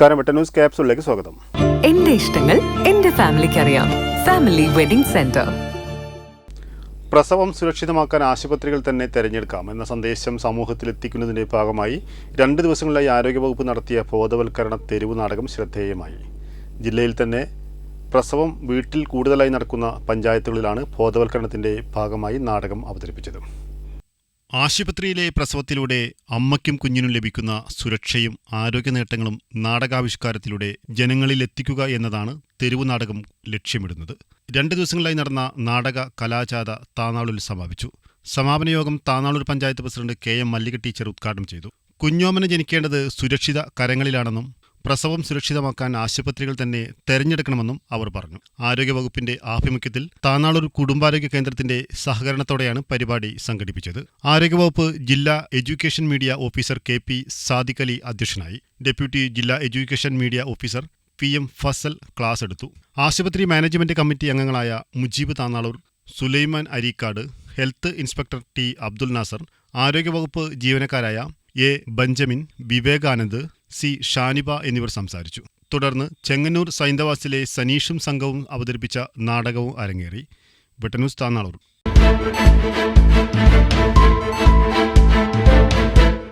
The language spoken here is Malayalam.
നമസ്കാരം. ന്യൂസ് സ്വാഗതം. എന്റെ ഇഷ്ടങ്ങൾ എന്റെ ഫാമിലിക്ക് അറിയാം ഫാമിലി വെഡിംഗ് സെന്റർ. പ്രസവം സുരക്ഷിതമാക്കാൻ ആശുപത്രികൾ തന്നെ തിരഞ്ഞെടുക്കാം എന്ന സന്ദേശം സമൂഹത്തിൽ എത്തിക്കുന്നതിന്റെ ഭാഗമായി രണ്ട് ദിവസങ്ങളിലായി ആരോഗ്യവകുപ്പ് നടത്തിയ ബോധവൽക്കരണ തെരുവ് നാടകം ശ്രദ്ധേയമായി. ജില്ലയിൽ തന്നെ പ്രസവം വീട്ടിൽ കൂടുതലായി നടക്കുന്ന പഞ്ചായത്തുകളിലാണ് ബോധവൽക്കരണത്തിന്റെ ഭാഗമായി നാടകം അവതരിപ്പിച്ചത്. ആശുപത്രിയിലെ പ്രസവത്തിലൂടെ അമ്മയ്ക്കും കുഞ്ഞിനും ലഭിക്കുന്ന സുരക്ഷയും ആരോഗ്യ നേട്ടങ്ങളും നാടകാവിഷ്കാരത്തിലൂടെ ജനങ്ങളിൽ എത്തിക്കുക എന്നതാണ് തെരുവു നാടകം ലക്ഷ്യമിടുന്നത്. രണ്ട് ദിവസങ്ങളിലായി നടന്ന നാടക കലാജാഥ താനാളൂരിൽ സമാപിച്ചു. സമാപന യോഗം Tanalur panchayat president K M Mallika teacher ഉദ്ഘാടനം ചെയ്തു. കുഞ്ഞോമന ജനിക്കേണ്ടത് സുരക്ഷിത കരങ്ങളിലാണെന്നും പ്രസവം സുരക്ഷിതമാക്കാൻ ആശുപത്രികൾ തന്നെ തെരഞ്ഞെടുക്കണമെന്നും അവർ പറഞ്ഞു. ആരോഗ്യവകുപ്പിന്റെ ആഭിമുഖ്യത്തിൽ താനാളൂർ കുടുംബാരോഗ്യ കേന്ദ്രത്തിന്റെ സഹകരണത്തോടെയാണ് പരിപാടി സംഘടിപ്പിച്ചത്. ആരോഗ്യവകുപ്പ് ജില്ലാ education media officer K P Sadiq Ali അധ്യക്ഷനായി. ഡെപ്യൂട്ടി ജില്ലാ education media officer P M Fazal class എടുത്തു. ആശുപത്രി മാനേജ്മെന്റ് കമ്മിറ്റി അംഗങ്ങളായ Mujeeb Tanalur Sulaiman Areekad health inspector T Abdul Nasar ആരോഗ്യവകുപ്പ് ജീവനക്കാരായ A Benjamin Vivekanand C Shaniba എന്നിവർ സംസാരിച്ചു. തുടർന്ന് ചെങ്ങന്നൂർ സൈന്ദവാസിലെ സനീഷും സംഘവും അവതരിപ്പിച്ച നാടകവും അരങ്ങേറി. ബ്രിട്ടനൂസ് താന്നാളൂർ.